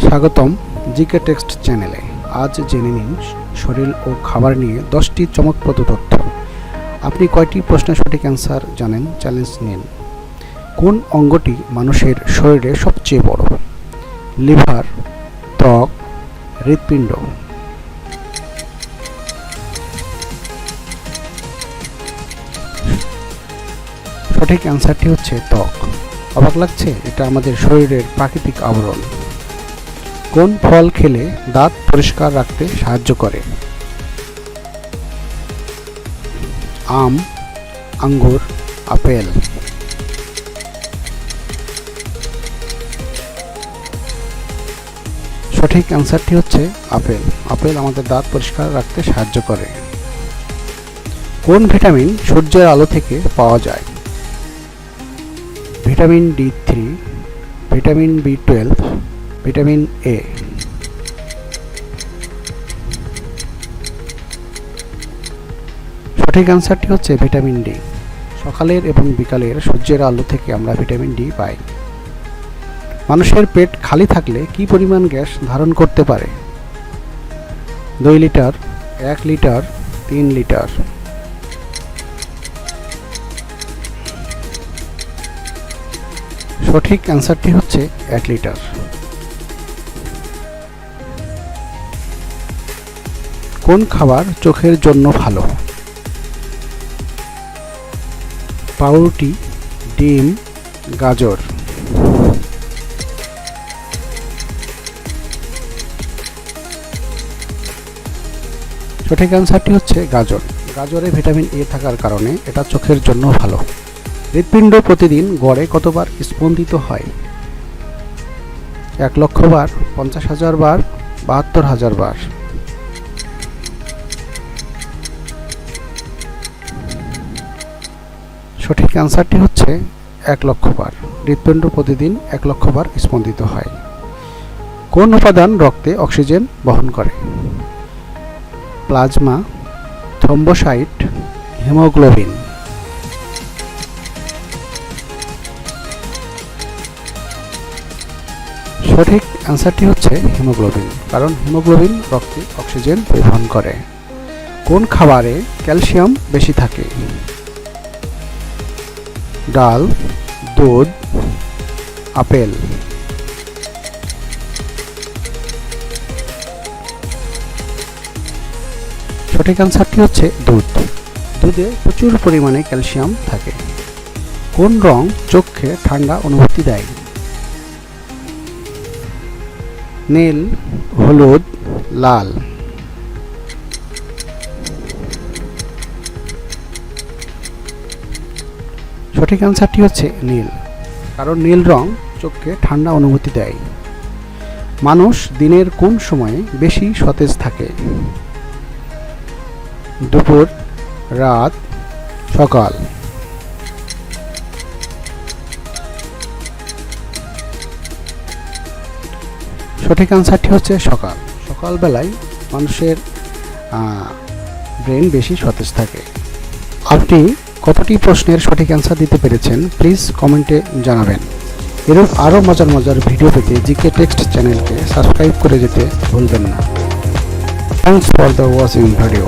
স্বাগতম GK text চ্যানেলে। আজ জেনে নিন শরীর ও খাবার নিয়ে দশটি চমকপ্রদ তথ্য। আপনি কয়টি প্রশ্নের সঠিক অ্যান্সার জানেন? চ্যালেঞ্জ নিন। কোন অঙ্গটি মানুষের শরীরে সবচেয়ে বড়? লিভার, ত্বক, হৃৎপিণ্ড। সঠিক অ্যান্সারটি হচ্ছে ত্বক। অবাক লাগছে? এটা আমাদের শরীরের প্রাকৃতিক আবরণ। কোন ফল খেলে দাঁত পরিষ্কার রাখতে সাহায্য করে? আম, আঙ্গুর, আপেল। সঠিক অ্যান্সারটি হচ্ছে আপেল। আপেল আমাদের দাঁত পরিষ্কার রাখতে সাহায্য করে। কোন ভিটামিন সূর্যের আলো থেকে পাওয়া যায়? Vitamin D three, vitamin B twelve vitamin A সঠিক অ্যান্সারটি হচ্ছে ভিটামিন ডি সকালের এবং বিকালের সূর্যের আলো থেকে আমরা ভিটামিন ডি পাই। মানুষের পেট খালি থাকলে কি পরিমাণ গ্যাস ধারণ করতে পারে? দুই লিটার, এক লিটার, তিন লিটার। সঠিক অ্যান্সারটি হচ্ছে এক লিটার। কোন খাবার চোখের জন্য ভালো? পাউরুটি, ডিম, গাজর। সঠিক অ্যান্সারটি হচ্ছে গাজর। গাজরে ভিটামিন এ থাকার কারণে এটা চোখের জন্য ভালো। হৃৎপিণ্ড প্রতিদিন গড়ে কতবার স্পন্দিত হয়? এক লক্ষ বার, পঞ্চাশ হাজার বার, বাহাত্তর হাজার বার। সঠিক অ্যান্সারটি হচ্ছে এক লক্ষ বার। হৃৎপিণ্ড প্রতিদিন এক লক্ষ বার স্পন্দিত হয়। কোন উপাদান রক্তে অক্সিজেন বহন করে? Plasma, thrombocyte, haemoglobin. সঠিক অ্যান্সারটি হচ্ছে হিমোগ্লোবিন, কারণ হিমোগ্লোবিন রক্তে অক্সিজেন পরিবহন করে। কোন খাবারে ক্যালসিয়াম বেশি থাকে? ডাল, দুধ, আপেল। সঠিক অ্যান্সারটি হচ্ছে দুধ। দুধে প্রচুর পরিমাণে ক্যালসিয়াম থাকে। কোন রং চোখে ঠান্ডা অনুভূতি দেয়? নীল, হলুদ, লাল। সঠিক অ্যান্সারটি হচ্ছে নীল, কারণ নীল রং চোখকে ঠান্ডা অনুভূতি দেয়। মানুষ দিনের কোন সময়ে বেশি সতেজ থাকে? দুপুর, রাত, সকাল। সঠিক অ্যান্সারটি হচ্ছে সকাল। সকালবেলায় মানুষের ব্রেন বেশি সতেজ থাকে। আপনি কতটি প্রশ্নের সঠিক অ্যান্সার দিতে পেরেছেন প্লিজ কমেন্টে জানাবেন। এরূপ আরও মজার মজার ভিডিও পেতে জিকে টেক্সট চ্যানেলকে সাবস্ক্রাইব করে যেতে ভুলবেন না। Thanks for the watching video